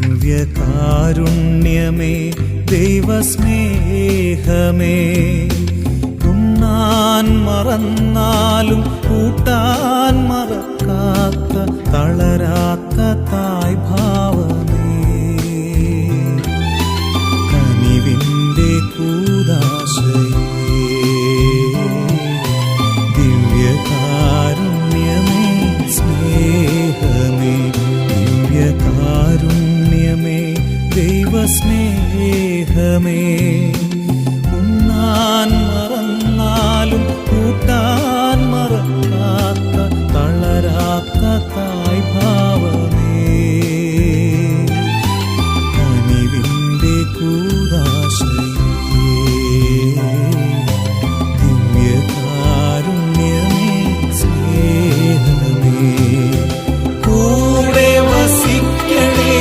ദിവ്യകാരുണ്യമേ ദൈവസ്നേഹമേ. ഉണ്ണാൻ മറന്നാലും കൂട്ടാൻ മറക്കാത്ത തളരാത്ത ദൈവസ്നേഹമേ